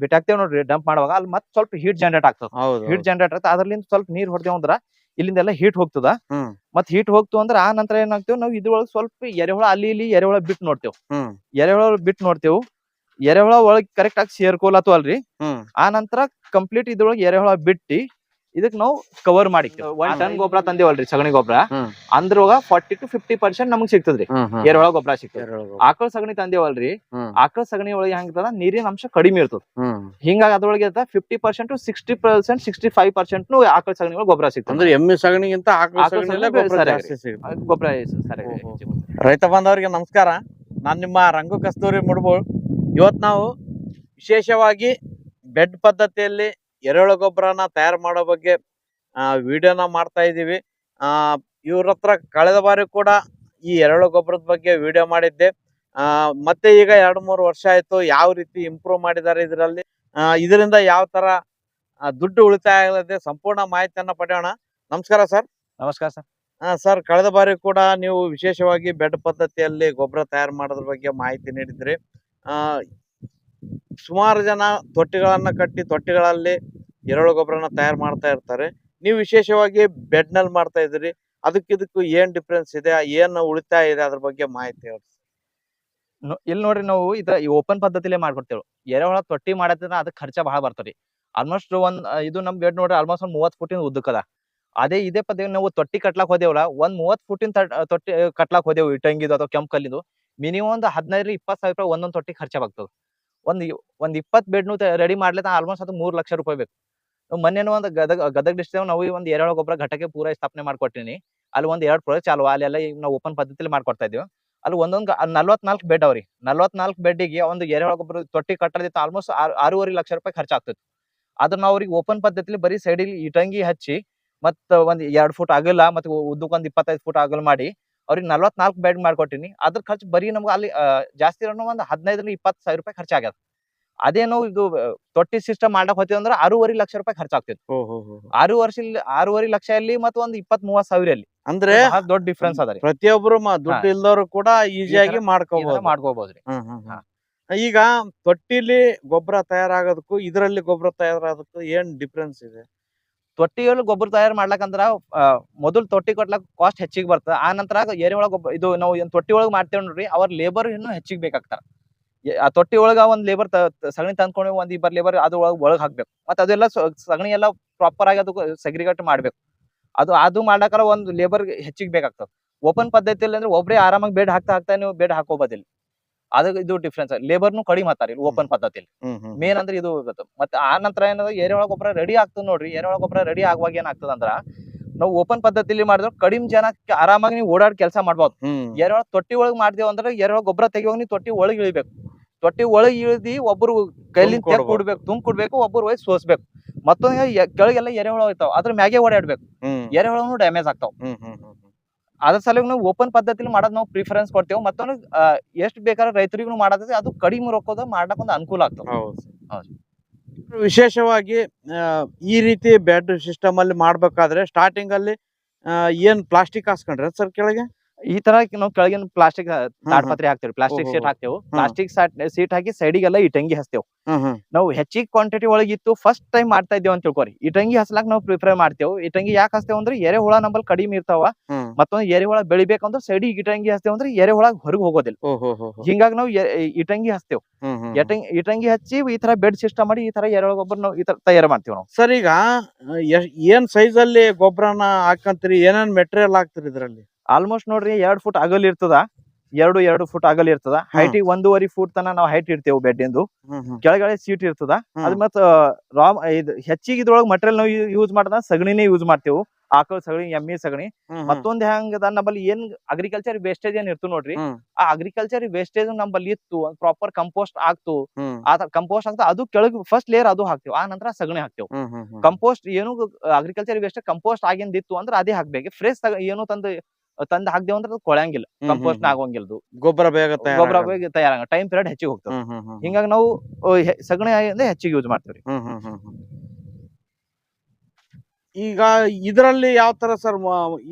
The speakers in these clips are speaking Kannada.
ಬಿಟ್ಟಾಕ್ತೇವ್ ನೋಡ್ರಿ ಡಂಪ್ ಮಾಡುವಾಗ ಅಲ್ಲಿ ಮತ್ತೆ ಸ್ವಲ್ಪ ಹೀಟ್ ಜನರೇಟ್ ಆಗ್ತದ. ಹೀಟ್ ಜನರೇಟ್ ಆಗ್ತದೆ ಅದ್ರಲಿಂದ ಸ್ವಲ್ಪ ನೀರ್ ಹೊಡೆದೇವ್ ಅಂದ್ರ ಇಲ್ಲಿಂದೆಲ್ಲ ಹೀಟ್ ಹೋಗ್ತದ. ಮತ್ತ್ ಮತ್ ಹೀಟ್ ಹೋಗ್ತು ಅಂದ್ರ ಆ ನಂತರ ಏನಾಗ್ತೇವ್ ನಾವ್ ಇದ್ರೊಳಗ್ ಸ್ವಲ್ಪ ಎರೆಹುಳ ಅಲ್ಲಿ ಇಲ್ಲಿ ಎರೆಹುಳ ಬಿಟ್ಟು ನೋಡ್ತೇವ್. ಎರೆಹುಳ ಬಿಟ್ ನೋಡ್ತೇವ್. ಎರೆಹುಳ ಒಳಗ್ ಕರೆಕ್ಟ್ ಆಗಿ ಸೇರ್ಕೊಲತ್ತು ಅಲ್ರಿ. ಆ ನಂತರ ಕಂಪ್ಲೀಟ್ ಇದ್ರೊಳಗೆ ಎರೆಹುಳ ಬಿಟ್ಟಿ ಇದಕ್ ನಾವು ಕವರ್ ಮಾಡಿ ಒಂದ್ ಟನ್ ಗೊಬ್ಬರ ತಂದೇವಲ್ರಿ ಸಗಣಿ ಗೊಬ್ಬರ. ಅಂದ್ರೊಳಗ ಫಾರ್ಟಿ ಟು ಫಿಫ್ಟಿ ಪರ್ಸೆಂಟ್ ನಮಗ್ ಸಿಗ್ತದ್ರಿ. ಎರೆಹುಳ ಗೊಬ್ಬರ ಸಿಗ್ತದೆ. ಆಕಳ ಸಗಣಿ ತಂದೇವಲ್ರಿ ಆಕಳ ಸಗಣಿ ಒಳಗೆ ಹೆಂಗಿರ್ತದ? ನೀರಿನ ಅಂಶ ಕಡಿಮೆ ಇರ್ತದ. ಹಿಂಗಾಗಿ ಅದ್ರೊಳಗೆ fifty percent sixty percent sixty five percent ಆಕಳ ಸಗಣಿ ಒಳಗೆ ಗೊಬ್ಬರ ಸಿಗ್ತದೆ. ಅಂದ್ರೆ ಎಮ್ಮೆ ಸಗಣಿಗಿಂತ ಗೊಬ್ಬರ ಸರಿ. ರೈತ ಬಾಂಧವರಿಗೆ ನಮಸ್ಕಾರ. ನಾನು ನಿಮ್ಮ ರಂಗು ಕಸ್ತೂರಿ ಮುಡ್ಬೋಳ್. ಇವತ್ ನಾವು ವಿಶೇಷವಾಗಿ ಬೆಡ್ ಪದ್ಧತಿಯಲ್ಲಿ ಎರೆಹುಳ ಗೊಬ್ಬರನ ತಯಾರು ಮಾಡೋ ಬಗ್ಗೆ ವಿಡಿಯೋನ ಮಾಡ್ತಾ ಇದ್ದೀವಿ. ಆ, ಇವ್ರ ಹತ್ರ ಕಳೆದ ಬಾರಿ ಕೂಡ ಈ ಎರೆಹುಳ ಗೊಬ್ಬರದ ಬಗ್ಗೆ ವಿಡಿಯೋ ಮಾಡಿದ್ದೆ. ಮತ್ತೆ ಈಗ ಎರಡು ಮೂರು ವರ್ಷ ಆಯ್ತು ಯಾವ ರೀತಿ ಇಂಪ್ರೂವ್ ಮಾಡಿದ್ದಾರೆ ಇದರಲ್ಲಿ. ಇದರಿಂದ ಯಾವ ತರ ದುಡ್ಡು ಉಳಿತಾಯ ಆಗಲಿದೆ ಸಂಪೂರ್ಣ ಮಾಹಿತಿಯನ್ನು ಪಡೆಯೋಣ. ನಮಸ್ಕಾರ ಸರ್. ನಮಸ್ಕಾರ ಸರ್. ಹಾ ಸರ್ ಕಳೆದ ಬಾರಿ ಕೂಡ ನೀವು ವಿಶೇಷವಾಗಿ ಬೆಡ್ ಪದ್ಧತಿಯಲ್ಲಿ ಗೊಬ್ಬರ ತಯಾರು ಮಾಡೋದ್ರ ಬಗ್ಗೆ ಮಾಹಿತಿ ನೀಡಿದ್ರಿ. ಆ ಸುಮಾರು ಜನ ತೊಟ್ಟಿಗಳನ್ನ ಕಟ್ಟಿ ತೊಟ್ಟಿಗಳಲ್ಲಿ ಎರೆಹುಳು ಗೊಬ್ಬರನ ತಯಾರು ಮಾಡ್ತಾ ಇರ್ತಾರೆ. ನೀವು ವಿಶೇಷವಾಗಿ ಬೆಡ್ನಲ್ಲಿ ಮಾಡ್ತಾ ಇದ್ದೀರಿ. ಅದಕ್ಕಿದಕ್ಕೂ ಏನ್ ಡಿಫ್ರೆನ್ಸ್ ಇದೆ? ಏನ್ ಉಳಿತಾಯ ಇದೆ ಅದ್ರ ಬಗ್ಗೆ ಮಾಹಿತಿ ಇಲ್ಲಿ ನೋಡ್ರಿ ನಾವು ಇದ ಓಪನ್ ಪದ್ಧತಿಲೇ ಮಾಡ್ಕೊಡ್ತೇವೆ. ಎರೆಹುಳ ತೊಟ್ಟಿ ಮಾಡತ್ತಿದ್ರ ಅದಕ್ಕೆ ಖರ್ಚ ಬಹಳ ಬರ್ತವ್ರಿ ಆಲ್ಮೋಸ್ಟ್ ಒಂದ್, ಇದು ನಮ್ ಬೆಡ್ ನೋಡ್ರಿ ಆಲ್ಮೋಸ್ಟ್ ಒಂದ್ ಮೂವತ್ ಫುಟಿನ ಉದ್ದಕ್ಕದ ಅದೇ. ಇದೇ ಪದ್ಧತಿ ನಾವು ತೊಟ್ಟಿ ಕಟ್ಲಾಕ್ ಹೋದೇವಲ್ಲ, ಒಂದ್ ಮೂವತ್ ಫುಟಿನ ತೊಟ್ಟಿ ಕಟ್ಲಾಕ್ ಹೋದೇವು ಇಟ್ಟಂಗಿದು ಅಥವಾ ಕೆಂಪ್ ಕಲ್ಲಿದು. ಮಿನಿಮಮ್ ಒಂದ್ ಹದಿನೈದು ಇಪ್ಪತ್ತು ಸಾವಿರ ರೂಪಾಯಿ ಒಂದೊಂದು ತೊಟ್ಟಿ ಖರ್ಚ ಆಗ್ತದ. ಒಂದ್ ಒಂದು ಇಪ್ಪತ್ತು ಬೆಡ್ನು ರೆಡಿ ಮಾಡ್ಲಿಕ್ಕೆ ಆಲ್ಮೋಸ್ಟ್ ಅದು ಮೂರು ಲಕ್ಷ ರೂಪಾಯಿ ಬೇಕು. ಮೊನ್ನೆನೂ ಒಂದು ಗದಗ ಗದಗ ಡಿಸ್ಟ್ರಿಕ್ ನಾವು ಒಂದು ಎರೆಹುಳ ಗೊಬ್ಬರ ಘಟಕ ಪೂರ ಸ್ಥಾಪನೆ ಮಾಡ್ಕೊಟ್ಟಿನಿ. ಅಲ್ಲಿ ಒಂದು ಎರಡು ಪ್ರಾಜೆಕ್ಟ್ ಚಾಲು ಅಲ್ಲೆಲ್ಲ ಈಗ ನಾವು ಓಪನ್ ಪದ್ಧತಿಲಿ ಮಾಡ್ಕೊಡ್ತಾ ಇದೀವಿ ಅಲ್ಲಿ ಒಂದೊಂದು ನಲ್ವತ್ನಾಲ್ಕು ಬೆಡ್ ಅವ್ರಿ. ನಲ್ವತ್ನಾಲ್ಕು ಬೆಡ್ಡಿಗೆ ಒಂದು ಎರೆಹುಳ ಗೊಬ್ಬರ ತೊಟ್ಟಿ ಕಟ್ಟದಿತ್ತು ಆಲ್ಮೋಸ್ಟ್ ಆರೂವರೆ ಲಕ್ಷ ರೂಪಾಯಿ ಖರ್ಚಾಗ್ತಿತ್ತು. ಅದನ್ನು ಅವ್ರಿಗೆ ಓಪನ್ ಪದ್ಧತಿಲಿ ಬರೀ ಸೈಡಿಗೆ ಇಟಂಗಿ ಹಚ್ಚಿ, ಮತ್ತ ಒಂದ್ ಎರಡ್ ಫುಟ್ ಅಗಲ, ಮತ್ತೆ ಉದ್ದಕ್ಕೆ ಒಂದ್ ಇಪ್ಪತ್ತೈದು ಫುಟ್ ಅಗಲ ಮಾಡಿ ಅವ್ರಿಗೆ ನಲ್ವತ್ನಾಲ್ಕು ಬೆಡ್ ಮಾಡ್ಕೊಟ್ಟಿನಿ. ಅದ್ರ ಖರ್ಚು ಬರೀ ನಮ್ಗೆ ಅಲ್ಲಿ ಜಾಸ್ತಿ ಇರೋ ಒಂದು ಹದಿನೈದರಿಂದ ಇಪ್ಪತ್ತು ಸಾವಿರ ರೂಪಾಯಿ ಖರ್ಚಾಗ್ಯದ. ಅದೇ ನಾವು ಇದು ತೊಟ್ಟಿ ಸಿಸ್ಟಮ್ ಮಾಡಕ್ ಹೋಗ್ತೀವಿ ಅಂದ್ರೆ ಆರೂವರೆ ಲಕ್ಷ ರೂಪಾಯಿ ಖರ್ಚಾಗ್ತಿತ್ತು. ಆರು ವರ್ಷ ಆರೂವರೆ ಲಕ್ಷ ಅಲ್ಲಿ ಮತ್ತೆ ಒಂದು ಇಪ್ಪತ್ ಮೂವತ್ ಸಾವಿರ ಅಲ್ಲಿ. ಅಂದ್ರೆ ದೊಡ್ಡ ಡಿಫ್ರೆನ್ಸ್ ಅದ ಪ್ರತಿಯೊಬ್ಬರು ಪ್ರತಿಯೊಬ್ರು ದುಡ್ಡು ಇಲ್ದವರು ಕೂಡ ಈಸಿಯಾಗಿ ಮಾಡ್ಕೋಬಹುದು ಮಾಡ್ಕೋಬಹುದ್ರಿ. ಈಗ ತೊಟ್ಟಿಲಿ ಗೊಬ್ಬರ ತಯಾರಾಗೋದಕ್ಕೂ ಇದರಲ್ಲಿ ಗೊಬ್ಬರ ತಯಾರಾಗೋದಕ್ಕೂ ಏನ್ ಡಿಫ್ರೆನ್ಸ್ ಇದೆ? ತೊಟ್ಟಿಯಲ್ಲಿ ಗೊಬ್ಬರ ತಯಾರು ಮಾಡ್ಲಕಂದ್ರ ಮೊದಲು ತೊಟ್ಟಿ ಕೊಟ್ಲಕ್ ಕಾಸ್ಟ್ ಹೆಚ್ಚಿಗೆ ಬರ್ತದೆ ಆ ನಂತರ ಎರೆಹುಳ ಗೊಬ್ಬರ ಇದು ನಾವು ಏನು ತೊಟ್ಟಿ ಒಳಗೆ ಮಾಡ್ತೇವೆ ನೋಡ್ರಿ, ಅವ್ರ ಲೇಬರ್ ಇನ್ನು ಹೆಚ್ಚಿಗೆ ಬೇಕಾಗ್ತಾರ. ಆ ತೊಟ್ಟಿ ಒಳಗ ಒಂದ್ ಲೇಬರ್ ಸಗಣಿ ತಂದ್ಕೊಂಡು ಒಂದ್ ಇಬ್ಬರು ಲೇಬರ್ ಅದು ಒಳಗೆ, ಒಳಗ್ ಹಾಕ್ಬೇಕು. ಮತ್ತೆ ಅದೆಲ್ಲ ಸಗಣಿ ಎಲ್ಲ ಪ್ರಾಪರ್ ಆಗಿ ಅದಕ್ಕೆ ಸೆಗ್ರಿಗೇಟ್ ಮಾಡ್ಬೇಕು. ಅದು ಅದು ಮಾಡಾಕರ ಒಂದು ಲೇಬರ್ ಹೆಚ್ಚಿಗೆ ಬೇಕಾಗ್ತದ. ಓಪನ್ ಪದ್ಧತಿಯಲ್ಲಿ ಅಂದ್ರೆ ಒಬ್ರೇ ಆರಾಮಾಗಿ ಬೆಡ್ ಹಾಕ್ತಾ ಹಾಕ್ತಾ ನೀವು ಬೆಡ್ ಹಾಕೋಬೋದಿಲ್ಲ. ಅದಕ್ಕೆ ಇದು ಡಿಫ್ರೆನ್ಸ್ ಲೇಬರ್ನು ಕಡಿಮೆ ಮಾತಾರಿ ಓಪನ್ ಪದ್ಧತಿಯಲ್ಲಿ ಮೇನ್ ಅಂದ್ರೆ ಇದು ಹೋಗುತ್ತೆ ಮತ್ತೆ ಆ ನಂತರ ಏನದ? ಎರೆಹುಳ ಗೊಬ್ಬರ ರೆಡಿ ಆಗ್ತದ ನೋಡ್ರಿ. ಎರೆಹುಳ ಗೊಬ್ಬರ ರೆಡಿ ಆಗುವಾಗ ಏನಾಗ್ತದ ಅಂದ್ರ ನಾವು ಓಪನ್ ಪದ್ಧತಿಲಿ ಮಾಡಿದ್ರೆ ಕಡಿಮೆ ಜನ ಆರಾಮಾಗಿ ನೀವು ಓಡಾಡಿ ಕೆಲಸ ಮಾಡ್ಬೋದು. ಎರೆಹುಳ ತೊಟ್ಟಿ ಒಳಗೆ ಮಾಡ್ದೇವ್ ಅಂದ್ರೆ ಎರೆಹುಳ ಗೊಬ್ಬರ ತೆಗಿಯೋಗ ನೀವು ತೊಟ್ಟಿ ಒಳಗೆ ಇಳಿಬೇಕು. ತೊಟ್ಟಿ ಒಳಗೆ ಇಳಿದಿ ಒಬ್ರು ಕೈಲಿಂದ ತೆಗ್. ಕೊಡ್ಬೇಕು ತುಂಬ ಕೊಡ್ಬೇಕು ಒಬ್ರು ಒಯ್ದು ಸೋಸ್ಬೇಕು. ಮತ್ತೊಂದು ಕೆಳಗೆಲ್ಲ ಎರೆಹುಳ ಹೋಯ್ತಾವ ಅದ್ರ ಮ್ಯಾಗೆ ಓಡಾಡ್ಬೇಕು. ಎರೆಹುಳನು ಡ್ಯಾಮೇಜ್ ಆಗ್ತಾವ. ಅದ್ರ ಸಲುವಾಗಿ ನಾವು ಓಪನ್ ಪದ್ಧತಿಲಿ ಮಾಡೋದ್ ನಾವು ಪ್ರಿಫರೆನ್ಸ್ ಕೊಡ್ತೇವೆ. ಮತ್ತೊಂದು ಎಷ್ಟು ಬೇಕಾದ್ರೆ ರೈತರಿಗೂ ಮಾಡೋದಕ್ಕೆ ಅದು ಕಡಿಮೆ ರೊಕ್ಕದ ಮಾಡಕ್ ಒಂದು ಅನುಕೂಲ ಆಗ್ತದೆ. ವಿಶೇಷವಾಗಿ ಈ ರೀತಿ ಬೆಡ್ ಸಿಸ್ಟಮ್ ಅಲ್ಲಿ ಮಾಡ್ಬೇಕಾದ್ರೆ ಸ್ಟಾರ್ಟಿಂಗ್ ಅಲ್ಲಿ ಏನ್ ಪ್ಲಾಸ್ಟಿಕ್ ಹಾಸ್ಕೊಂಡ್ರೆ ಸರ್ ಕೆಳಗೆ? ಈ ತರ ನಾವು ಕೆಳಗಿನ ಪ್ಲಾಸ್ಟಿಕ್ ತಾಡ್ಪತ್ರೆ ಹಾಕ್ತೇವೆ ಪ್ಲಾಸ್ಟಿಕ್. ಸೀಟ್ ಹಾಕ್ತೇವೆ. ಪ್ಲಾಸ್ಟಿಕ್ ಸೀಟ್ ಹಾಕಿ ಸೈಡಿಗೆಲ್ಲ ಇಟಂಗಿ ಹಸ್ತೇವೆ ನಾವು ಹೆಚ್ಚಿಗೆ ಕ್ವಾಂಟಿಟಿ ಒಳಗಿತ್ತು ಫಸ್ಟ್ ಟೈಮ್ ಮಾಡ್ತಾ ಇದ್ದೇವೆ ಅಂತ ತಿಳ್ಕೊರಿ. ಇಟಂಗಿ ಹಸ್ಲಾಕ್ ನಾವು ಪ್ರಿಫರ್ ಮಾಡ್ತೇವೆ. ಇಟಂಗಿ ಯಾಕೆ ಹಸ್ತೇವೆ ಅಂದ್ರೆ ಎರೆಹುಳ ನಂಬಲ್ ಕಡಿಮೆ ಇರ್ತಾವ. ಮತ್ತೊಂದು ಎರೆಹುಳ ಬೆಳಿಬೇಕಂದ್ರೆ ಸೈಡಿಗೆ ಇಟಂಗಿ ಹಸ್ತೇವೆ ಅಂದ್ರೆ ಎರೆಹುಳ ಹೊರಗೆ ಹೋಗೋದಿಲ್ಲ. ಹಿಂಗಾಗಿ ನಾವು ಈ ಇಟಂಗಿ ಹಸ್ತೇವೆ ಇಟಂಗಿ ಹಚ್ಚಿ ಈ ತರ ಬೆಡ್ ಸಿಸ್ಟಮ್ ಮಾಡಿ ಈ ತರ ಎರೆಹುಳ ಗೊಬ್ಬರ ನಾವು ಈ ತರ ತಯಾರು ಮಾಡ್ತೀವಿ ನಾವು. ಸರ್ ಈಗ ಏನ್ ಸೈಜ್ ಅಲ್ಲಿ ಗೊಬ್ಬರನ ಹಾಕಂತೀರಿ? ಏನೇನ್ ಮೆಟೀರಿಯಲ್ ಹಾಕ್ತಿರಿ ಇದ್ರಲ್ಲಿ? ಆಲ್ಮೋಸ್ಟ್ ನೋಡ್ರಿ ಎರಡ್ ಫುಟ್ ಅಗಲ್ ಇರ್ತದ. ಎರಡು ಎರಡು ಫುಟ್ ಅಗಲ್ ಇರ್ತದ. ಹೈಟಿಗೆ ಒಂದೂವರೆ ಫುಟ್ ತನ ನಾವು ಹೈಟ್ ಇರ್ತೇವೆ ಬೆಡ್ಡಿಂದು ಎಂದು ಕೆಳಗಡೆ ಸೀಟ್ ಇರ್ತದ. ಅದ್ ಮತ್ತ ರಾ ಇದು ಹೆಚ್ಚಿಗೆ ಇದ್ರೊಳಗೆ ಮಟೀರಿಯಲ್ ನಾವು ಯೂಸ್ ಮಾಡದ ಸಗಣಿನೇ ಯೂಸ್ ಮಾಡ್ತೇವೆ. ಆಕಳ ಸಗಣಿ ಎಮ್ಮಿ ಸಗಣಿ. ಮತ್ತೊಂದ್ ಹೆಂಗದ ನಮ್ಮಲ್ಲಿ ಏನ್ ಅಗ್ರಿಕಲ್ಚರ್ ವೇಸ್ಟೇಜ್ ಏನ್ ಇರ್ತು ನೋಡ್ರಿ. ಆ ಅಗ್ರಿಕಲ್ಚರ್ ವೇಸ್ಟೇಜ್ ನಮ್ಮಲ್ಲಿ ಇತ್ತು ಪ್ರಾಪರ್ ಕಂಪೋಸ್ಟ್ ಆಗ್ತು. ಆ ಕಂಪೋಸ್ಟ್ ಅಂತ ಅದು ಕೆಳಗ್ ಫಸ್ಟ್ ಲೇಯರ್ ಅದು ಹಾಕ್ತೇವೆ. ಆ ನಂತರ ಸಗಣಿ ಹಾಕ್ತೇವೆ. ಕಂಪೋಸ್ಟ್ ಏನು ಅಗ್ರಿಕಲ್ಚರ್ ವೇಸ್ಟ್ ಕಂಪೋಸ್ಟ್ ಆಗಿಂದಿತ್ತು ಅಂದ್ರೆ ಅದೇ ಹಾಕ್ಬೇಕು. ಫ್ರೆಶ್ ಏನು ತಂದು ತಂದ್ ಹಾಕ್ದೇವ್ ಅಂದ್ರೆ ಅದು ಕೊಳಂಗಿಲ್ಲ ಕಂಪೋಸ್ಟ್. ಆಗೋಂಗಿಲ್ಲ ಗೊಬ್ಬರ ಬೇಗ ಗೊಬ್ಬರ ತಯಾರ ತಯಾರಾಗ ಟೈಮ್ ಪೀರಿಯಡ್ ಹೆಚ್ಚಿಗೆ ಹೋಗ್ತದೆ. ಹಿಂಗಾಗಿ ನಾವು ಸಗಣಿ ಅಂದ್ರೆ ಹೆಚ್ಚಿಗೆ ಯೂಸ್ ಮಾಡ್ತೀವಿ ಹ್ಮ್ ಹ್ಮ್ ಹ್ಮ್ ಹ್ಮ್. ಈಗ ಇದರಲ್ಲಿ ಯಾವ ತರ ಸರ್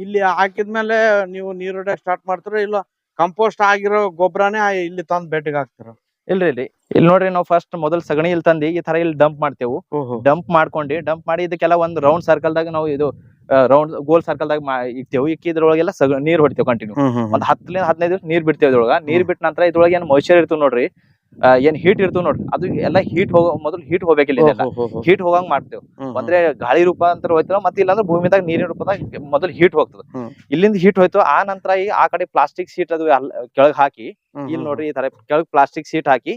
ಇಲ್ಲಿ ಹಾಕಿದ್ಮೇಲೆ ನೀವು ನೀರು ಸ್ಟಾರ್ಟ್ ಮಾಡ್ತೀರೋ ಇಲ್ಲ ಕಂಪೋಸ್ಟ್ ಆಗಿರೋ ಗೊಬ್ಬರನೇ ಇಲ್ಲಿ ತಂದ್ ಬೆಟ್ಟಿಗೆ ಹಾಕ್ತಾರ? ಇಲ್ರಿ ಇಲ್ಲಿ. ಇಲ್ಲಿ ನೋಡ್ರಿ ನಾವು ಫಸ್ಟ್ ಮೊದಲ್ ಸಗಣಿ ಇಲ್ಲಿ ತಂದಿ ಈ ತರ ಇಲ್ಲಿ ಡಂಪ್ ಮಾಡ್ತೇವೆ. ಡಂಪ್ ಮಾಡ್ಕೊಂಡಿ ಡಂಪ್ ಮಾಡಿ ಇದಕ್ಕೆಲ್ಲ ಒಂದ್ ರೌಂಡ್ ಸರ್ಕಲ್ ದಾಗ ನಾವು ಇದು ರೌಂಡ್ ಗೋಲ್ ಸರ್ಕಲ್ ದಾಗ ಇಕ್ತೇವೆ. ಇಕ್ಕಿದ್ರೊಳಗೆಲ್ಲ ಸಗ ನೀರ್ ಹೊಡಿತೇವೆ ಕಂಟಿನ್ಯೂ ಒಂದ್ ಹತ್ತರಿಂದ ಹದಿನೈದು ದಿವಸ ನೀರ್ ಬಿಡ್ತೇವೆ ಇದ್ರೊಳಗ. ನೀರ್ ಬಿಟ್ಟ ನಂತರ ಇದ್ರೊಳಗೆ ಏನ್ ಮೊಯ್ಚರ್ ಇರ್ತವ್ ನೋಡ್ರಿ. ಏನ್ ಹೀಟ್ ಇರ್ತವ್ ನೋಡ್ರಿ. ಅದು ಎಲ್ಲ ಹೀಟ್ ಹೋಗೋ ಮೊದಲು ಹೀಟ್ ಹೋಗ್ಬೇಕಿಲ್ಲ. ಹೀಟ್ ಹೋಗಂಗ್ ಮಾಡ್ತೇವೆ. ಅಂದ್ರೆ ಗಾಳಿ ರೂಪಾಂತರ ಹೋಯ್ತಲ್ಲ ಮತ್ತೆ ಇಲ್ಲಾಂದ್ರೆ ಭೂಮಿದಾಗ ನೀರಿನ ರೂಪದಾಗ ಮೊದಲು ಹೀಟ್ ಹೋಗ್ತದ. ಇಲ್ಲಿಂದ ಹೀಟ್ ಹೋಯ್ತು ಆ ನಂತರ ಈ ಆ ಕಡೆ ಪ್ಲಾಸ್ಟಿಕ್ ಶೀಟ್ ಅದು ಕೆಳಗ್ ಹಾಕಿ ಇಲ್ಲಿ ನೋಡ್ರಿ ಈ ತರ ಕೆಳಗ್ ಪ್ಲಾಸ್ಟಿಕ್ ಶೀಟ್ ಹಾಕಿ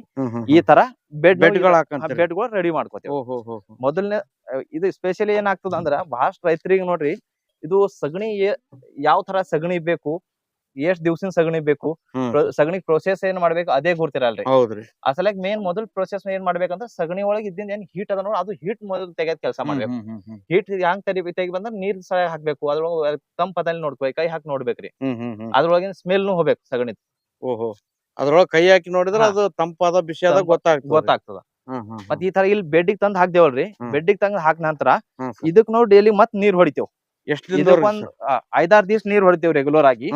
ಈ ತರ ಬೆಡ್ ಬೆಡ್ಗಳು ರೆಡಿ ಮಾಡ್ಕೋತೇವೆ. ಮೊದಲನೇ ಇದು ಸ್ಪೆಷಲಿ ಏನಾಗ್ತದ ಅಂದ್ರ ಬಹಳಷ್ಟು ರೈತರಿಗೆ ನೋಡ್ರಿ ಇದು ಸಗಣಿ ಯಾವ ತರ ಸಗಣಿ ಬೇಕು ಎಷ್ಟ್ ದಿವ್ಸಿನ ಸಗಣಿ ಬೇಕು? ಸಗಣಿ ಪ್ರೊಸೆಸ್ ಏನ್ ಮಾಡ್ಬೇಕು? ಅದೇ ಆ ಸಲಕ್ ಮೇನ್ ಮೊದಲ್ ಪ್ರೊಸೆಸ್ ಏನ್ ಮಾಡ್ಬೇಕಂದ್ರ ಸಗಣಿ ಒಳಗೆ ಇದ್ದಿಂದ ಏನ್ ಹೀಟ್ ಅದ ನೋಡ್ ಅದು ಹೀಟ್ ಮೊದಲು ತೆಗೆದ್ ಕೆಲಸ ಮಾಡ್ಬೇಕು. ಹೀಟ್ ಹ್ಯಾಂಗ್ ತೆಗಿ ತೆಗಿ ಬಂದ್ರೆ ನೀರ್ ಸಹ ಹಾಕ್ಬೇಕು. ಅದ್ರೊಳಗ ತಂಪದಲ್ಲಿ ನೋಡ್ಕೋ ಕೈ ಹಾಕಿ ನೋಡ್ಬೇಕ್ರಿ. ಸ್ಮೆಲ್ ಅದ್ರೊಳಗಿನ ಸ್ಮೆಲ್ನು ಹೋಗ್ಬೇಕು ಸಗಣಿ ಓಹೋ. ಅದ್ರೊಳಗ ಕೈ ಹಾಕಿ ನೋಡಿದ್ರೆ ಅದು ತಂಪಾದ ಬಿಸಿ ಅದ ಗೊತ್ತಾಗ್ತದ. ಹ್ಮ್ ಮತ್ ಈ ತರ ಇಲ್ಲಿ ಬೆಡ್ಡಿಗೆ ತಂದ್ ಹಾಕ್ದೇವಲ್ರಿ. ಬೆಡ್ಡಿಗೆ ತಂದ್ ಹಾಕ್ ನಂತರ ಇದಕ್ ನಾವು ಡೈಲಿ ಮತ್ ನೀರ್ ಹೊಡಿತೇವ್. ಎಷ್ಟ್ ಐದಾರ್ ದಿವ್ಸ ನೀರ್ ಹೊಡಿತೇವ್ ರೆಗ್ಯುಲರ್ ಆಗಿ.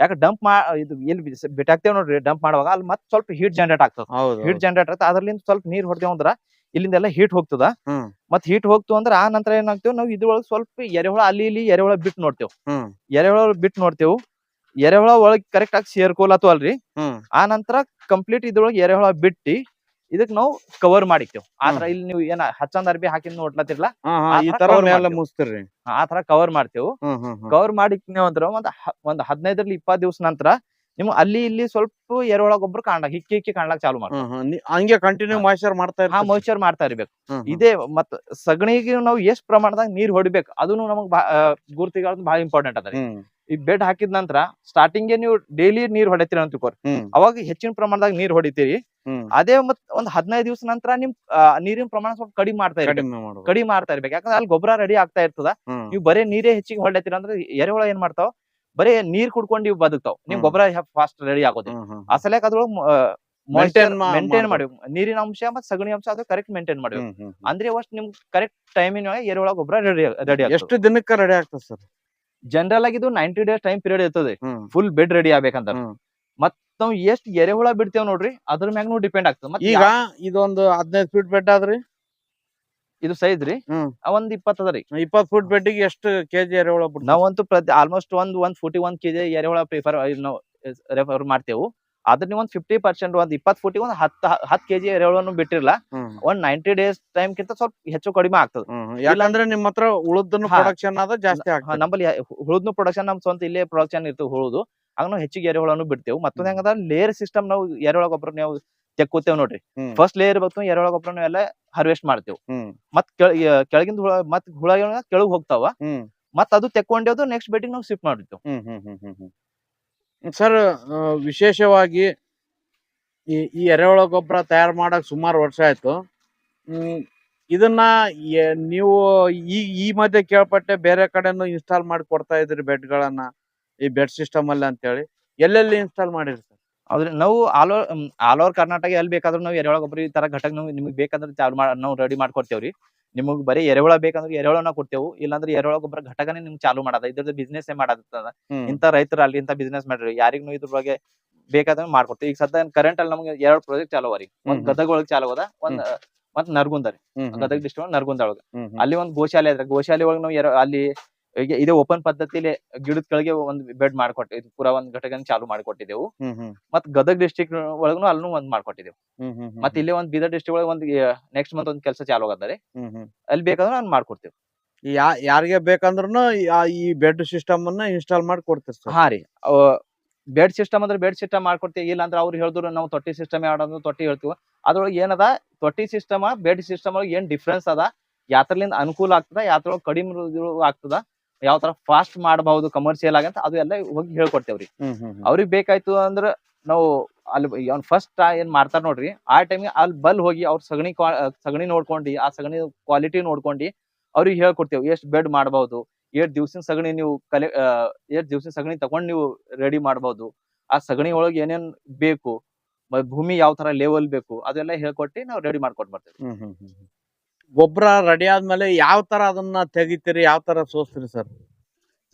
ಯಾಕೆ ಡಂಪ್ ಇದು ಎಲ್ಲಿ ಬಿಟ್ಟಾಕ್ತೇವ್ ನೋಡ್ರಿ ಡಂಪ್ ಮಾಡುವಾಗ ಅಲ್ಲಿ ಮತ್ತೆ ಸ್ವಲ್ಪ ಹೀಟ್ ಜನರೇಟ್ ಆಗ್ತದ. ಹೀಟ್ ಜನರೇಟ್ ಆಗ್ತದೆ ಅದ್ರಲಿಂದ ಸ್ವಲ್ಪ ನೀರ್ ಹೊಡ್ತೇವ್ ಅಂದ್ರ ಇಲ್ಲಿಂದ ಎಲ್ಲ ಹೀಟ್ ಹೋಗ್ತದ. ಮತ್ ಹೀಟ್ ಹೋಗ್ತು ಅಂದ್ರ ಆ ನಂತರ ಏನಾಗ್ತೇವ್ ನಾವ್ ಇದ್ರೊಳಗ್ ಸ್ವಲ್ಪ ಎರೆಹುಳ ಅಲ್ಲಿ ಇಲ್ಲಿ ಎರೆಹುಳ ಬಿಟ್ ನೋಡ್ತೇವ್. ಎರೆಹುಳ ಬಿಟ್ ನೋಡ್ತೇವ್. ಎರೆಹುಳ ಒಳಗ್ ಕರೆಕ್ಟ್ ಆಗಿ ಸೇರ್ಕೋಲತ್ತು ಅಲ್ರಿ. ಆ ನಂತರ ಕಂಪ್ಲೀಟ್ ಇದ್ರೊಳಗೆ ಎರೆಹುಳ ಬಿಟ್ಟಿ ಇದಕ್ ನಾವು ಕವರ್ ಮಾಡಿಕ್ತೇವ್ ಆತರ ಇಲ್ಲಿ ನೀವು ಏನ ಹಚ್ಚಂದ ಅರ್ಬಿ ಹಾಕಿದ್ ನೋಡ್ಲತ್ತಿರ್ಲ ಈ ತರ ತರ cover ಮೇಲೆ ಮಾಡ್ತೇವೆ. ಮುಗಿಸ್ತೀರಿ ಆ ತರ ಕವರ್ ಮಾಡ್ತೇವ್. ಕವರ್ ಮಾಡಿಕ್ನೇವ್ ಅಂದ್ರ ಒಂದ್ ಒಂದ್ ಹದಿನೈದರಲ್ಲಿ ಇಪ್ಪತ್ ದಿವ್ಸ ನಂತರ ನಿಮ್ ಅಲ್ಲಿ ಇಲ್ಲಿ ಸ್ವಲ್ಪ ಎರೆಹುಳ ಗೊಬ್ಬರ ಕಾಣ್ಲಾಕ್ ಹಿಕ್ಕಿ ಹಿಕ್ಕಿ ಕಾಣ್ಲಾಕ್ ಚಾಲು ಮಾಡಿ ಹಂಗೆ ಕಂಟಿನ್ಯೂ ಮಾಯ್ಚರ್ ಮಾಡ್ತಾ ಹಾ ಇರ್ತೀರಿ. ಮಾಡ್ತಾ ಇರ್ಬೇಕು. ಇದೇ ಮತ್ ಸಗಣಿಗೆ ನಾವು ಎಷ್ಟ್ ಪ್ರಮಾಣದಾಗ ನೀರ್ ಹೊಡಿಬೇಕು ಅದನ್ನು ನಮಗ್ ಗುರ್ತಿಗಳ ಬಹಳ ಇಂಪಾರ್ಟೆಂಟ್ ಅದ ಈ ಬೆಡ್ ಹಾಕಿದ ನಂತರ ಸ್ಟಾರ್ಟಿಂಗ್ ನೀವು ಡೈಲಿ ನೀರ್ ಹೊಡಿತೀರಿ ಅಂತ ತಿಳ್ಕೊರಿ. ಅವಾಗ ಹೆಚ್ಚಿನ ಪ್ರಮಾಣದಾಗ ನೀರ್ ಹೊಡಿತೀರಿ. ಅದೇ ಮತ್ ಒಂದ್ ಹದಿನೈದು ದಿವಸ ನಂತರ ನಿಮ್ ನೀರಿನ ಪ್ರಮಾಣ ಸ್ವಲ್ಪ ಕಡಿಮೆ ಮಾಡ್ತಾ ಇರ್ಬೇಕು. ಕಡಿಮೆ ಮಾಡ್ತಾ ಇರ್ಬೇಕು. ಯಾಕಂದ್ರೆ ಅಲ್ಲಿ ಗೊಬ್ಬರ ರೆಡಿ ಆಗ್ತಾ ಇರ್ತದ. ನೀವು ಬರೇ ನೀರೇ ಹೆಚ್ಚಿಗೆ ಹೊಡ್ಲತ್ತೀರ ಅಂದ್ರೆ ಎರೆಹುಳ ಏನ್ ಮಾಡ್ತಾವ? ಬರೇ ನೀರ್ ಕುಡ್ಕೊಂಡು ನೀವು ಬದುಕ್ತಾವ್. ನಿಮ್. ಗೊಬ್ಬರ ಫಾಸ್ಟ್ ರೆಡಿ ಆಗೋದು ಅಸಲ ಯಾಕಂದ್ರೆ ಆ ಸಲಕ್ ಅದ್ರೊಳಗೆ ಮೇಂಟೈನ್ ಮಾಡಿ ನೀರಿನ ಅಂಶ ಮತ್ತೆ ಸಗಣಿ ಅಂಶ ಅದು ಕರೆಕ್ಟ್ ಮೇಂಟೈನ್ ಮಾಡಿ. ಅಂದ್ರೆ ಅಷ್ಟು ನಿಮ್ಗೆ ಕರೆಕ್ಟ್ ಟೈಮಿನ ಎರೆಹುಳ ಗೊಬ್ಬರ ರೆಡಿ ರೆಡಿ ಎಷ್ಟು ದಿನಕ್ಕೆ ರೆಡಿ ಆಗ್ತದೆ ಸರ್? ಜನರಲ್ ಆಗಿ ಇದು ನೈಂಟಿ ಡೇಸ್ ಟೈಮ್ ಪೀರಿಯಡ್ ಇರ್ತದೆ. ಫುಲ್ ಬೆಡ್ ರೆಡಿ ಆಗ್ಬೇಕಂತ. ಮತ್ ನಾವ್ ಎಷ್ಟ್ ಎರೆಹುಳ ಬಿಡ್ತೇವ್ ನೋಡ್ರಿ ಅದ್ರ ಮ್ಯಾಗ ನಾವು ಡಿಪೆಂಡ್ ಆಗ್ತದೆ ಈಗ ಇದೊಂದು ಹದಿನೈದು ಫೀಟ್ ಬೆಡ್ ಆದ್ರಿ? ಇದು ಸೈಜ್ ರೀ? ಹ್ಮ್. ಒಂದ್ ಇಪ್ಪತ್ ಅದ ರೀ. ಇಪ್ಪತ್ ಫೀಟ್ ಬೆಡ್ಡಿಗೆ ಎಷ್ಟು ಕೆಜಿ ಎರೆಹುಳ ಬಿಡ್ತೀವಿ? ನಾವಂತೂ ಪ್ರತಿ ಆಲ್ಮೋಸ್ಟ್ ಒಂದ್ ಒಂದ್ ಫೋರ್ಟಿ ಒಂದ್ ಕೆಜಿ ಎರೆಹುಳ ಪ್ರಿಫರ್ ನಾವು ರೆಫರ್ ಮಾಡ್ತೇವು. ಅದ್ರ ನೀವು ಒಂದ್ ಫಿಫ್ಟಿ ಪರ್ಸೆಂಟ್ ಒಂದ್ ಇಪ್ಪತ್ ಫೋರ್ಟಿ ಒಂದ್ ಹತ್ತ ಹತ್ತು ಕೆಜಿ ಎರೆಹುಳನು ಬಿಟ್ಟಿರಲ್ಲ ಹ್ಮ್. ಒಂದ್ ನೈಂಟಿ ಡೇಸ್ ಟೈಮ್ ಕಿಂತ ಸ್ವಲ್ಪ ಹೆಚ್ಚು ಕಡಿಮೆ ಆಗ್ತದೆ. ಹ್ಮ್ ಹ್ಮ್. ಯಾಕಂದ್ರೆ ನಿಮ್ ಹತ್ರ ಉಳದನ್ನು ಹಾ. ಪ್ರೊಡಕ್ಷನ್ ಅದ ಜಾಸ್ತಿ ಹಾ, ಆಗ್ತದೆ. ನಮ್ಮಲ್ಲಿ ಹುಳುದ್ನು ಪ್ರೊಡಕ್ಷನ್ ನಮ್ ಸ್ವಂತ ಇಲ್ಲೇ ಪ್ರೊಡಕ್ಷನ್ ಇರ್ತದೆ ಹುಳುದು. ಆಗ ನಾವು ಹೆಚ್ಚಿಗೆ ಎರೆಹುಳನು ಬಿಡ್ತೇವೆ. ಮತ್ತೊಂದ್. ಹೆಂಗದ ಲೇಯರ್ ಸಿಸ್ಟಮ್ ನಾವು ಎರೆಹುಳ ಗೊಬ್ಬರ ನಾವು ತೆಕ್ಕೋತೇವ್ ನೋಡ್ರಿ. ಫಸ್ಟ್ ಲೇಯರ್ ಬಂತು ಎರೆಹುಳ ಗೊಬ್ಬರ ಎಲ್ಲ ಹಾರ್ವೆಸ್ಟ್ ಮಾಡ್ತೇವೆ. ಮತ್ ಕೆಳಗಿಂದ ಹುಳ ಮತ್ ಹುಳ ಕೆಳಗ್ ಹೋಗ್ತಾವ. ಮತ್ ಅದು ತೆಕ್ಕೊಂಡೇದು ನೆಕ್ಸ್ಟ್ ಬೆಟ್ಟಿಗೆ ನಾವು ಶಿಫ್ಟ್ ಮಾಡಿರ್ತೇವೆ ಸರ್ ವಿಶೇಷವಾಗಿ ಈ ಈ ಎರೆಹುಳ ಗೊಬ್ಬರ ತಯಾರು ಮಾಡಕ್ ಸುಮಾರು ವರ್ಷ ಆಯ್ತು. ಇದನ್ನ ನೀವು ಈ ಈ ಮಧ್ಯೆ ಕೇಳ್ಪಟ್ಟೆ ಬೇರೆ ಕಡೆನೂ ಇನ್ಸ್ಟಾಲ್ ಮಾಡಿ ಕೊಡ್ತಾ ಇದ್ರಿ ಬೆಡ್ಗಳನ್ನ ಈ ಬೆಡ್ ಸಿಸ್ಟಮ್ ಅಲ್ಲಿ ಅಂತೇಳಿ ಎಲ್ಲೆಲ್ಲಿ ಇನ್ಸ್ಟಾಲ್ ಮಾಡಿರಿ ಸರ್? ಆದ್ರೆ ನಾವು all over all over Karnataka ಎಲ್ಲಿ ಬೇಕಾದ್ರೂ ನಾವು ಎರೆಹುಳ ಗೊಬ್ಬರ ಈ ತರ ಘಟಕ ನಾವು ನಿಮಗೆ ಬೇಕಂದ್ರೆ ಚಾಲು ಮಾಡಿ ನಾವು ರೆಡಿ ಮಾಡ್ಕೊಡ್ತೇವ್ರಿ. ನಿಮಗೆ ಬರೀ ಎರೆಹುಳ ಬೇಕಂದ್ರೆ ಎರೆಹುಳನ ಕೊಡ್ತೇವೆ ಇಲ್ಲಾಂದ್ರೆ ಎರೆಹುಳ ಗೊಬ್ಬರ ಘಟಕನೇ ನಿಮ್ಗೆ ಚಾಲು ಮಾಡದ. ಇದ್ರದ್ದು ಬಿಸ್ನೆಸ್ ಮಾಡದ ಇಂಥ ಇಂತ ರೈತರ ಅಲ್ಲಿ ಇಂತ ಬಿಸ್ನೆಸ್ ಮಾಡ್ರಿ. ಯಾರಿಗೂ ಇದ್ರ ಬಗ್ಗೆ ಬೇಕಾದ್ರೆ ಮಾಡ್ಕೊಡ್ತೀವಿ. ಈಗ ಸದ್ಯ ಕರೆಂಟ್ ಅಲ್ಲಿ ನಮ್ಗೆ ಎರಡು ಪ್ರಾಜೆಕ್ಟ್ ಚಾಲು ಅವ್ರಿ ಒಂದ್. ಗದಗ ಒಳಗ್ ಚಾಲು ಅದ ಒಂದ್ ಮತ್ ನರ್ಗುಂದ ರೀ. ಗದಗ ಡಿಸ್ಟ್ರಿಕ್ಟ್ ನರ್ಗುಂದ ಒಳಗ. ಅಲ್ಲಿ ಒಂದ್ ಗೋಶಾಲೆ ಅದ್ರ ಗೋಶಾಲೆ ಒಳಗ್ ನಾವು ಅಲ್ಲಿ ಈಗ ಇದೇ ಓಪನ್ ಪದ್ಧತಿಲಿ ಗಿಡದ ಕೆಳಗೆ ಒಂದ್ ಬೆಡ್ ಮಾಡ್ಕೊಟ್ಟಿ ಇದು ಪೂರಾ ಒಂದ್ ಘಟಕ ಚಾಲು ಮಾಡ್ಕೊಟ್ಟಿದ್ದೆವು. ಮತ್ ಗದಗ ಡಿಸ್ಟಿಕ್ ಒಳಗೂ ಅಲ್ಲೂ ಒಂದ್ ಮಾಡ್ಕೊಟ್ಟಿದ್ದೆವು. ಮತ್ ಇಲ್ಲೇ ಒಂದ್ ಬೀದರ್ ಡಿಸ್ಟಿಕ್ ಒಳಗೆ ಒಂದ್ ನೆಕ್ಸ್ಟ್ ಮಂತ್ ಒಂದ್ ಕೆಲಸ ಚಾಲು ಆಗದ ಅಲ್ಲಿ ಬೇಕಾದ್ರೆ ನಾನ್ ಮಾಡ್ಕೊಡ್ತೇವೆ. ಯಾರಿಗೆ ಬೇಕಂದ್ರೂ ಈ ಬೆಡ್ ಸಿಸ್ಟಮ್ ಅನ್ನ ಇನ್ಸ್ಟಾಲ್ ಮಾಡಿ ಕೊಡ್ತೇವೆ ಹಾ ರೀ. ಬೆಡ್ ಸಿಸ್ಟಮ್ ಅಂದ್ರೆ ಬೆಡ್ ಸಿಸ್ಟಮ್ ಮಾಡ್ಕೊಡ್ತೀವಿ. ಇಲ್ಲ ಅಂದ್ರೆ ಅವ್ರು ಹೇಳಿದ್ರು ನಾವು ತೊಟ್ಟಿ ಸಿಸ್ಟಮ್ ಯಾವ್ದು ತೊಟ್ಟಿ ಹೇಳ್ತೀವಿ ಅದ್ರೊಳಗೆ ಏನದ? ತೊಟ್ಟಿ ಸಿಸ್ಟಮ್ ಬೆಡ್ ಸಿಸ್ಟಮ್ ಒಳಗೆ ಏನ್ ಡಿಫ್ರೆನ್ಸ್ ಅದ? ಯಾತ್ರಲಿಂದ ಅನುಕೂಲ ಆಗ್ತದ? ಯಾತ್ರ ಕಡಿಮೆ ಆಗ್ತದ? ಯಾವ ತರ ಫಾಸ್ಟ್ ಮಾಡಬಹುದು ಕಮರ್ಷಿಯಲ್ ಆಗಂತ ಅದು ಎಲ್ಲ ಹೋಗಿ ಹೇಳ್ಕೊಡ್ತೇವ್ರಿ. ಅವ್ರಿಗೆ ಬೇಕಾಯ್ತು ಅಂದ್ರ ನಾವು ಅಲ್ಲಿ ಅವ್ನ್ ಫಸ್ಟ್ ಏನ್ ಮಾಡ್ತಾರ ನೋಡ್ರಿ ಆ ಟೈಮಿಗೆ ಅಲ್ಲಿ ಬಲ್ ಹೋಗಿ ಅವ್ರ ಸಗಣಿ ಸಗಣಿ ನೋಡ್ಕೊಂಡು ಆ ಸಗಣಿ ಕ್ವಾಲಿಟಿ ನೋಡ್ಕೊಂಡು ಅವ್ರಿಗೆ ಹೇಳ್ಕೊಡ್ತೇವೆ ಎಷ್ಟ್ ಬೆಡ್ ಮಾಡಬಹುದು ಎಷ್ಟ್ ದಿವ್ಸಿನ ಸಗಣಿ ನೀವು ಕಲೆ ಎಷ್ಟ್ ದಿವ್ಸಿನ ಸಗಣಿ ತಗೊಂಡ್ ನೀವು ರೆಡಿ ಮಾಡಬಹುದು ಆ ಸಗಣಿ ಒಳಗೆ ಏನೇನ್ ಬೇಕು ಭೂಮಿ ಯಾವ ತರ ಲೆವೆಲ್ ಬೇಕು ಅದೆಲ್ಲ ಹೇಳ್ಕೊಟ್ಟಿ ನಾವು ರೆಡಿ ಮಾಡ್ಕೊಟ್ ಬರ್ತೇವೆ. ಗೊಬ್ಬರ ರೆಡಿ ಆದ್ಮೇಲೆ ಯಾವ ತರ ಅದನ್ನ ತೆಗಿತೀರಿ ಯಾವ ತರ ಸೋಸ್ತೀರಿ ಸರ್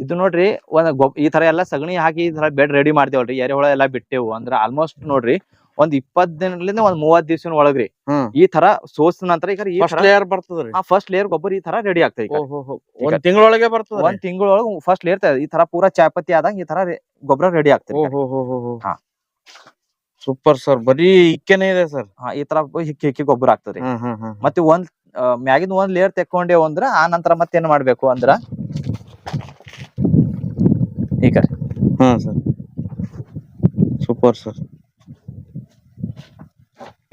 ಇದು ನೋಡ್ರಿ ಒಂದ್ ಗೊಬ್ ಈ ತರ ಎಲ್ಲಾ ಸಗಣಿ ಹಾಕಿ ಈ ತರ ಬೆಡ್ ರೆಡಿ ಮಾಡ್ತೇವಲ್ರಿ ಎರೆಹುಳ ಎಲ್ಲಾ ಬಿಟ್ಟೆವು. ಅಂದ್ರ ಆಲ್ಮೋಸ್ಟ್ ನೋಡ್ರಿ ಒಂದ್ ಇಪ್ಪತ್ ದಿನಲಿಂದ ಒಂದ್ ಮೂವತ್ ದಿವಸ ಒಳಗ್ರಿ. ಹ್ಮ್. ಈ ತರ ಸೋಸ್ ನಂತರ ಈಗ ಈ ಫಸ್ಟ್ ಲೇಯರ್ ಬರ್ತದ್ರಿ? ಫಸ್ಟ್ ಲೇಯರ್ ಗೊಬ್ಬರ ಈ ತರ ರೆಡಿ ಆಗ್ತದೆ. ಒಂದ್ ತಿಂಗಳೊಳಗೆ ಬರ್ತದ ಒಂದ್ ತಿಂಗಳೊಳಗ ಫಸ್ಟ್ ಲೇಯರ್ ಈ ತರ ಪೂರಾ ಚಾಪತಿ ಆದಂಗ ಈ ತರ ಗೊಬ್ಬರ ರೆಡಿ ಆಗ್ತದೆ ಹಾ. ಸೂಪರ್ ಸರ್ ಬರೀ ಇಕ್ಕೇನೆ ಇದೆ ಸರ್ ಹಾ ಈ ತರ ಹಿಕ್ಕಿ ಹಿಕ್ಕಿ ಗೊಬ್ಬರ ಆಗ್ತದೆ ಮತ್ತೆ ಒಂದ್ ಆ, ಮ್ಯಾಗಿಂದ ಒಂದ್ ಲೇಯರ್ ತೆಕ್ಕೊಂಡೇವು ಅಂದ್ರ ಆ ನಂತರ ಮತ್ತೇನ್ ಮಾಡ್ಬೇಕು ಅಂದ್ರ? ಈಗ sir. Super sir.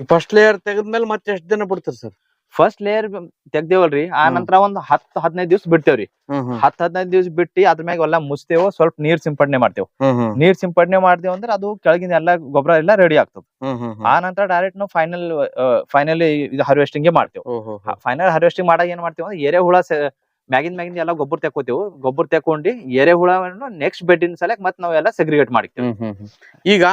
First layer ತೆಗೆದ್ಮೇಲೆ ಮತ್ತೆ ಎಷ್ಟು ದಿನ ಬಿಡ್ತೀರಿ ಸರ್? ಫಸ್ಟ್ ಲೇಯರ್ ತೆಗ್ದೇವಲ್ರಿ ಆ. ನಂತರ ಒಂದ್ ಹತ್ ಹದಿನೈದು ದಿವ್ಸ ಬಿಡ್ತೇವ್ರಿ. ಹತ್ ಹದಿನೈದು ದಿವ್ಸ ಬಿಟ್ಟು ಅದ್ರ ಮ್ಯಾಗ ಎಲ್ಲ ಮುಚ್ತೇವ ಸ್ವಲ್ಪ ನೀರ್ ಸಿಂಪಡಣೆ ಮಾಡ್ತೇವ್. ನೀರ್ ಸಿಂಪಡಣೆ ಮಾಡ್ತೇವ್ ಅಂದ್ರೆ ಅದು ಕೆಳಗಿನ ಎಲ್ಲಾ ಗೊಬ್ಬರ ಎಲ್ಲ ರೆಡಿ ಆಗ್ತದ. ಆ ನಂತರ ಡೈರೆಕ್ಟ್ ನಾವು ಫೈನಲ್ ಫೈನಲ್ ಇದು ಹಾರ್ವೆಸ್ಟಿಂಗ್ ಮಾಡ್ತೇವ್. ಫೈನಲ್ ಹಾರ್ವೆಸ್ಟಿಂಗ್ ಮಾಡಾಗ ಏನ್ ಮಾಡ್ತೇವ ಅಂದ್ರೆ ಎರೆಹುಳ ಹುಳ ಮ್ಯಾಗಿನ್ ಮ್ಯಾಗಿಂದ ಎಲ್ಲ ಗೊಬ್ಬರ ತೆಕ್ಕೋತೇವ್. ಗೊಬ್ಬರ ತೆಕ್ಕೊಂಡು ಎರೆಹುಳವನ್ನು ನೆಕ್ಸ್ಟ್ ಬೆಡ್ಡಿನ ಸಲಕ್ ಮತ್ ನಾವೆಲ್ಲ ಸೆಗ್ರಿಗೇಟ್ ಮಾಡ್ತೇವೆ. ಈಗ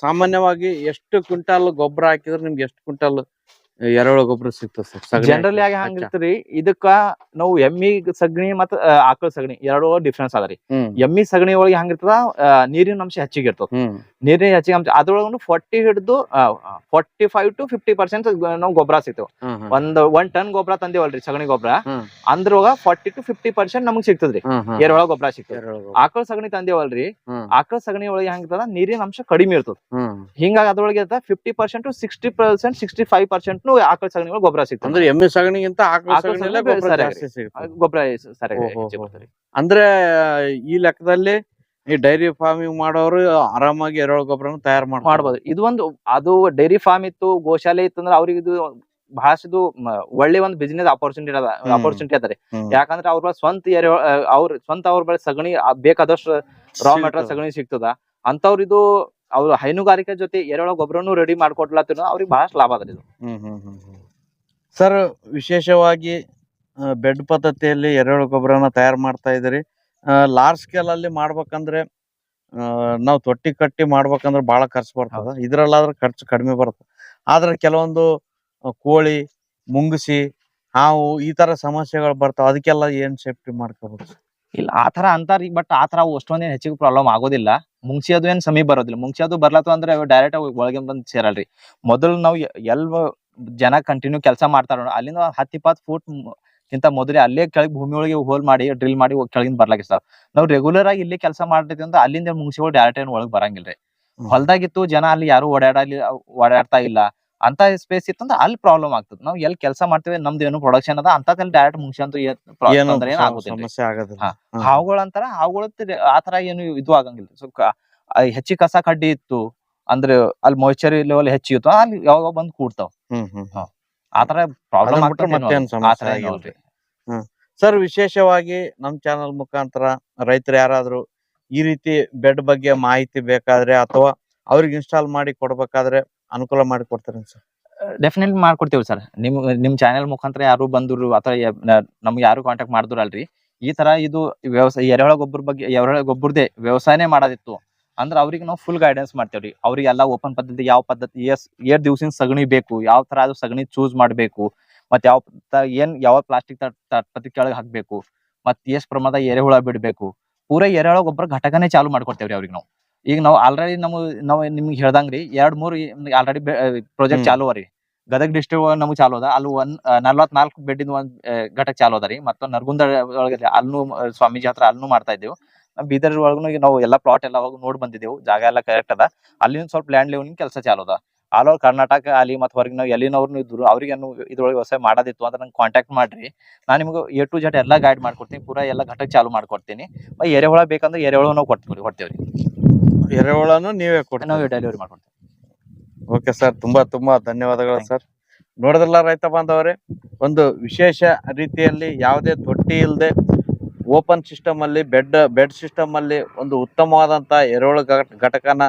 ಸಾಮಾನ್ಯವಾಗಿ ಎಷ್ಟು ಕ್ವಿಂಟಾಲ್ ಗೊಬ್ಬರ ಹಾಕಿದ್ರೆ ನಿಮ್ಗೆ ಎಷ್ಟು ಕ್ವಿಂಟಾಲ್ ಎರೆಹುಳ ಗೊಬ್ಬರ ಸಿಗ್ತದೆ ಸರ್ ಜನರಲಿ ಆಗಿ ಹಂಗಿರ್ತರಿ ಇದಕ್ಕ ನಾವು ಎಮ್ಮಿ ಸಗಣಿ ಮತ್ತ ಆಕಳ ಸಗಣಿ ಎರಡು ಡಿಫ್ರೆನ್ಸ್ ಅದ ರೀ ಎಮ್ಮಿ ಸಗಣಿ ಒಳಗೆ ಹಂಗಿರ್ತದ ನೀರಿನ ಅಂಶ ಹೆಚ್ಚಿಗೆ ಇರ್ತದ. ನೀರಿನ ಹೆಚ್ಚಿಗೆ ಅಂಶ ಅದ್ರೊಳಗ ಫಾರ್ಟಿ ಹಿಡಿದು forty five to fifty percent ನಾವು ಗೊಬ್ಬರ ಸಿಗ್ತೇವೆ ಒಂದ್ ಒಂದ್ ಟನ್ ಗೊಬ್ಬರ ತಂದೇವಲ್ರಿ ಸಗಣಿ ಗೊಬ್ಬರ. ಅಂದ್ರೊಳಗ ಫೋರ್ಟಿ ಟು ಫಿಫ್ಟಿ ಪರ್ಸೆಂಟ್ ನಮಗ್ ಸಿಗ್ತದ್ರಿ. ಎರೆಹುಳ ಗೊಬ್ಬರ ಸಿಗ್ತದೆ ಆಕಳ ಸಗಣಿ ತಂದೇವಲ್ರಿ ಆಕಳ ಸಗಣಿ ಒಳಗೆ ಹೆಂಗಿರ್ತದ? ನೀರಿನ ಅಂಶ ಕಡಿಮೆ ಇರ್ತದ. ಹಿಂಗಾಗಿ ಅದ್ರೊಳಗೆ fifty percent to sixty percent sixty five percent ಆಕಳ ಸಗಣಿ ಒಳಗೆ ಗೊಬ್ಬರ ಸಿಗ್ತದೆ. ಅಂದ್ರೆ ಎಮ್ಮೆ ಸಗಣಿಗಿಂತ ಗೊಬ್ಬರ ಸರಿ. ಅಂದ್ರೆ ಈ ಲೆಕ್ಕದಲ್ಲಿ ಈ ಡೈರಿ ಫಾರ್ಮಿಂಗ್ ಮಾಡೋರು ಆರಾಮಾಗಿ ಎರೆಹುಳ ಗೊಬ್ಬರ ತಯಾರು ಮಾಡ್ಬೋದು. ಇದು ಒಂದು ಅದು ಡೈರಿ ಫಾರ್ಮ್ ಇತ್ತು ಗೋಶಾಲೆ ಇತ್ತು ಅಂದ್ರೆ ಅವ್ರಿಗೆ ಇದು ಬಹಳಷ್ಟು ಒಳ್ಳೆ ಒಂದು ಬಿಸಿನೆಸ್ ಅಪರ್ಚುನಿಟಿ ಅದ. ಅಪರ್ಚುನಿಟಿ ಅದ ರೀ. ಯಾಕಂದ್ರೆ ಅವ್ರ ಸ್ವಂತ ಅವ್ರ ಸ್ವಂತ ಅವ್ರ ಬಳಿ ಸಗಣಿ ಬೇಕಾದಷ್ಟು ರಾ ಮೆಟೀರಿಯಲ್ ಸಗಣಿ ಸಿಗ್ತದ. ಅಂತವ್ರ ಇದು ಅವ್ರ ಹೈನುಗಾರಿಕೆ ಜೊತೆ ಎರೆಹುಳ ಗೊಬ್ಬರನು ರೆಡಿ ಮಾಡ್ಕೊಡ್ಲತ್ತಿನ ಅವ್ರಿಗೆ ಬಹಳಷ್ಟು ಲಾಭ ಅದ ಇದು. ಸರ್ ವಿಶೇಷವಾಗಿ ಬೆಡ್ ಪದ್ಧತಿಯಲ್ಲಿ ಎರೆಹುಳ ಗೊಬ್ಬರನ ತಯಾರು ಮಾಡ್ತಾ ಇದ್ದೀರಿ. ಲಾರ್ಜ್ ಸ್ಕೇಲ್ ಅಲ್ಲಿ ಮಾಡ್ಬೇಕಂದ್ರೆ ನಾವು ತೊಟ್ಟಿ ಕಟ್ಟಿ ಮಾಡ್ಬೇಕಂದ್ರೆ ಬಹಳ ಖರ್ಚು ಬರ್ತದ. ಇದ್ರಲ್ಲಾದ್ರೆ ಖರ್ಚು ಕಡಿಮೆ ಬರ್ತದೆ. ಆದ್ರೆ ಕೆಲವೊಂದು ಕೋಳಿ ಮುಂಗಿಸಿ ಹಾವು ಈ ತರ ಸಮಸ್ಯೆಗಳು ಬರ್ತಾವ. ಅದಕ್ಕೆಲ್ಲ ಏನ್ ಸೇಫ್ಟಿ ಮಾಡ್ಕೋಬೇಕು? ಇಲ್ಲ ಆತರ ಅಂತಾರ ಈಗ ಬಟ್ ಆತರ ಅವು ಅಷ್ಟೊಂದೇನ್ ಹೆಚ್ಚಿಗೆ ಪ್ರಾಬ್ಲಮ್ ಆಗೋದಿಲ್ಲ. ಮುಂಗ್ಸಿ ಅದು ಏನ್ ಸಮೀಪ ಬರೋದಿಲ್ಲ. ಮುಂಗ್ಸಿ ಅದು ಬರ್ಲತ್ತು ಅಂದ್ರೆ ಡೈರೆಕ್ಟ್ ಒಳಗೆ ಬಂದು ಸೇರಲ್ರಿ. ಮೊದಲು ನಾವು ಎಲ್ಲ ಎಲ್ ಜನ ಕಂಟಿನ್ಯೂ ಕೆಲಸ ಮಾಡ್ತಾರ ಅಲ್ಲಿಂದ ಹತ್ತ್ ಫೂಟ್ ಇಂತ ಮೊದಲೇ ಅಲ್ಲೇ ಕೆಳಗೆ ಭೂಮಿ ಒಳಗೆ ಹೋಲ್ ಮಾಡಿ ಡ್ರಿಲ್ ಮಾಡಿ ಕೆಳಗಿಂದ ಸರ್ ನಾವು ರೆಗ್ಯುಲರ್ ಆಗಿ ಇಲ್ಲಿ ಕೆಲಸ ಮಾಡ್ತೀವಿ ಅಂತ ಅಲ್ಲಿಂದ ಮುಂಗ್ಸಿಗಳು ಡೈರೆಕ್ಟ್ ಏನು ಒಳಗ್ ಬರಂಗಿಲ್ರಿ. ಹೊಲ್ದಾಗಿತ್ತು ಜನ ಅಲ್ಲಿ ಯಾರು ಓಡಾಡಲಿ ಓಡಾಡ್ತಾ ಇಲ್ಲ. ಅಂತ ಸ್ಪೇಸ್ ಇತ್ತಂದ್ರೆ ಅಲ್ಲಿ ಪ್ರಾಬ್ಲಮ್ ಆಗ್ತದೆ. ನಾವು ಎಲ್ಲಿ ಕೆಲಸ ಮಾಡ್ತೇವೆ ನಮ್ದು ಏನು ಪ್ರೊಡಕ್ಷನ್ ಅದ ಡೈರೆಕ್ಟ್ ಅಂತೂ ಹಾ. ಹ್ಮ್. ಹಾವುಗಳು ಅಂತಾರ ಹಾವುಗಳು ಆತರ ಏನು ಇದು ಆಗಂಗಿಲ್ಲ ಸೊ ಹೆಚ್ಚಿ ಕಸ ಕಡ್ಡಿ ಇತ್ತು. ಅಂದ್ರೆ ಅಲ್ಲಿ ಮಾಯಿಶ್ಚರ್ ಲೆವೆಲ್ ಹೆಚ್ಚಿತ್ತು ಅಲ್ಲಿ ಯಾವಾಗ ಬಂದ್ ಕೂಡ್ತಾವ್. ಹ್ಮ್ ಹ್ಮ್ ಹ್ಮ್. ಆತರ ಪ್ರಾಬ್ಲಮ್ ಮತ್ತೇನ್ ಸರ್ ವಿಶೇಷವಾಗಿ ನಮ್ ಚಾನಲ್ ಮುಖಾಂತರ ರೈತರು ಯಾರಾದ್ರೂ ಈ ರೀತಿ ಬೆಡ್ ಬಗ್ಗೆ ಮಾಹಿತಿ ಬೇಕಾದ್ರೆ ಅಥವಾ ಅವ್ರಿಗೆ ಇನ್ಸ್ಟಾಲ್ ಮಾಡಿ ಕೊಡ್ಬೇಕಾದ್ರೆ ಅನುಕೂಲ ಮಾಡಿ ಕೊಡ್ತಾರೆ ಸರ್? Definitely ಮಾಡ್ಕೊಡ್ತೇವೆ sir. ನಿಮ್ ನಿಮ್ ಚಾನೆಲ್ ಮುಖಾಂತರ ಯಾರು ಬಂದ್ರು ಅಥವಾ ನಮ್ಗೆ ಯಾರು ಕಾಂಟ್ಯಾಕ್ಟ್ ಮಾಡಿದ್ರು ಅಲ್ರಿ ಈ ತರ ಇದು ವ್ಯವಸಾಯ ಎರೆಹುಳ ಗೊಬ್ಬರ ಬಗ್ಗೆ ಎರೆಹುಳ ಗೊಬ್ಬರದೇ ವ್ಯವಸಾಯನೇ ಮಾಡೋದಿತ್ತು. ಅಂದ್ರೆ ಅವ್ರಿಗೆ ನಾವು ಫುಲ್ ಗೈಡೆನ್ಸ್ ಮಾಡ್ತೇವ್ರಿ ಅವ್ರಿಗೆಲ್ಲ ಓಪನ್ ಪದ್ಧತಿ ಯಾವ ಪದ್ಧತಿ ಎಸ್ ಏರ್ ದಿವ್ಸಿನ ಸಗಣಿ ಬೇಕು ಯಾವ ತರ ಅದು ಸಗಣಿ ಚೂಸ್ ಮಾಡ್ಬೇಕು ಮತ್ತೆ ಯಾವ ಏನ್ ಯಾವ ಪ್ಲಾಸ್ಟಿಕ್ ತಟ್ಪತಿ ಕೆಳಗೆ ಹಾಕ್ಬೇಕು ಮತ್ ಎಷ್ಟ್ ಪ್ರಮಾಣದ ಎರೆಹುಳ ಬಿಡ್ಬೇಕು ಪೂರಾ ಎರೆಹುಳ ಗೊಬ್ಬರ ಘಟಕನೇ ಚಾಲು ಮಾಡ್ಕೊಡ್ತೇವ್ರಿ ಅವ್ರಿಗೆ ನಾವು. ಈಗ ನಾವು ಆಲ್ರೆಡಿ ನಮ್ಮ ನಾವು ನಿಮ್ಗೆ ಹೇಳ್ದಂಗ್ರಿ ಎರಡ್ ಮೂರ್ ಆಲ್ರೆಡಿ ಪ್ರಾಜೆಕ್ಟ್. ಚಾಲು ಅವ್ರಿ ಗದಗ ಡಿಸ್ಟ್ರಿಕ್ಟ್ ಒಳಗ ನಮಗ್ ಚಾಲು ಅದ ಅಲ್ಲಿ ಒಂದ್ ನಲ್ವತ್ನಾಲ್ಕು ಬೆಡ್ಡಿನ ಒಂದ್ ಘಟಕ ಚಾಲು ಅದ ರೀ ಮತ್ತ ನರಗುಂದ ಒಳಗೆ ಅಲ್ಲೂ ಸ್ವಾಮೀಜಿ ಹತ್ರ ಅಲ್ಲೂ ಮಾಡ್ತಾ ಇದ್ದೇವೆ. ನಮ್ ಬೀದರ್ ಒಳಗೂ ನಾವು ಎಲ್ಲಾ ಪ್ಲಾಟ್ ಎಲ್ಲ ಹೋಗಿ ನೋಡ್ ಬಂದಿದ್ದೆವು ಜಾಗ ಎಲ್ಲ ಕರೆಕ್ಟ್ ಅದ. ಅಲ್ಲಿಂದ ಸ್ವಲ್ಪ ಲ್ಯಾಂಡ್ ಲೆವೆಲಿಂಗ್ ಕೆಲಸ ಚಾಲು ಅದ. ಆಲ್ ಓವರ್ ಕರ್ನಾಟಕ ಅಲ್ಲಿ ಮತ್ತು ಹೊರಗೆ ನಾವು ಎಲ್ಲಿನವ್ರು ಇದ್ರು ಅವ್ರಿಗೆ ಇದ್ರೊಳಗೆ ವ್ಯವಸಾಯ ಮಾಡೋದಿತ್ತು ಅಂದ್ರೆ ನಂಗೆ ಕಾಂಟ್ಯಾಕ್ಟ್ ಮಾಡ್ರಿ. ನಾನು ನಿಮ್ಗೆ ಎ ಟು ಜೆಡ್ ಎಲ್ಲ ಗೈಡ್ ಮಾಡ್ಕೊಡ್ತೀನಿ. ಪೂರಾ ಎಲ್ಲ ಘಟಕ ಚಾಲು ಮಾಡ್ಕೊಡ್ತೀನಿ. ಎರೆಹುಳ ಬೇಕಂದ್ರೆ ಎರೆಹುಳ ನಾವು ಕೊಡ್ತೀವಿ ಕೊಡ್ತೇವ್ರಿ. ಎರೆಹುಳನು ನೀವೇ ಕೊಡ್ತೀವಿ ನಾವು ಡೆಲಿವರಿ ಮಾಡ್ಕೊಡ್ತೀವಿ. ಓಕೆ ಸರ್ ತುಂಬಾ ತುಂಬಾ ಧನ್ಯವಾದಗಳು ಸರ್. ನೋಡಿದ್ರಲ್ಲ ರೈತ ಬಾಂಧವರೇ ಒಂದು ವಿಶೇಷ ರೀತಿಯಲ್ಲಿ ಯಾವುದೇ ತೊಟ್ಟಿ ಇಲ್ಲದೆ ಓಪನ್ ಸಿಸ್ಟಮ್ ಅಲ್ಲಿ, ಬೆಡ್ ಬೆಡ್ ಸಿಸ್ಟಮ್ ಅಲ್ಲಿ ಒಂದು ಉತ್ತಮವಾದಂತ ಎರೆಹುಳ ಘಟ- ಘಟಕನ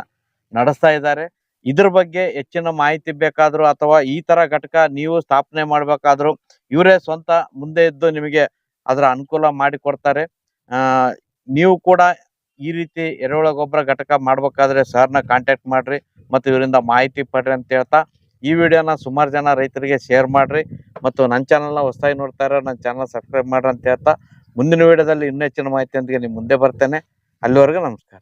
ನಡೆಸ್ತಾ ಇದ್ದಾರೆ. ಇದ್ರ ಬಗ್ಗೆ ಹೆಚ್ಚಿನ ಮಾಹಿತಿ ಬೇಕಾದ್ರೂ ಅಥವಾ ಈ ತರ ಘಟಕ ನೀವು ಸ್ಥಾಪನೆ ಮಾಡ್ಬೇಕಾದ್ರೂ ಇವರೇ ಸ್ವಂತ ಮುಂದೆ ಇದ್ದು ನಿಮಗೆ ಅದರ ಅನುಕೂಲ ಮಾಡಿಕೊಡ್ತಾರೆ ನೀವು ಕೂಡ ಈ ರೀತಿ ಎರೆಹುಳ ಗೊಬ್ಬರ ಘಟಕ ಮಾಡ್ಬೇಕಾದ್ರೆ ಸರ್ನ ಕಾಂಟ್ಯಾಕ್ಟ್ ಮಾಡ್ರಿ ಮತ್ತು ಇವರಿಂದ ಮಾಹಿತಿ ಪಡ್ರಿ ಅಂತ ಹೇಳ್ತಾ ಈ ವಿಡಿಯೋನ ಸುಮಾರು ಜನ ರೈತರಿಗೆ ಶೇರ್ ಮಾಡ್ರಿ ಮತ್ತು ನನ್ನ ಚಾನಲ್ನ ಹೊಸದಾಗಿ ನೋಡ್ತಾ ಇರೋ ನನ್ನ ಚಾನಲ್ ಸಬ್ಸ್ಕ್ರೈಬ್ ಮಾಡ್ರಿ ಅಂತ ಹೇಳ್ತಾ ಮುಂದಿನ ವಿಡಿಯೋದಲ್ಲಿ ಇನ್ನೂ ಹೆಚ್ಚಿನ ಮಾಹಿತಿಯೊಂದಿಗೆ ನಿಮ್ಮ ಮುಂದೆ ಬರ್ತೇನೆ. ಅಲ್ಲಿವರೆಗೂ ನಮಸ್ಕಾರ.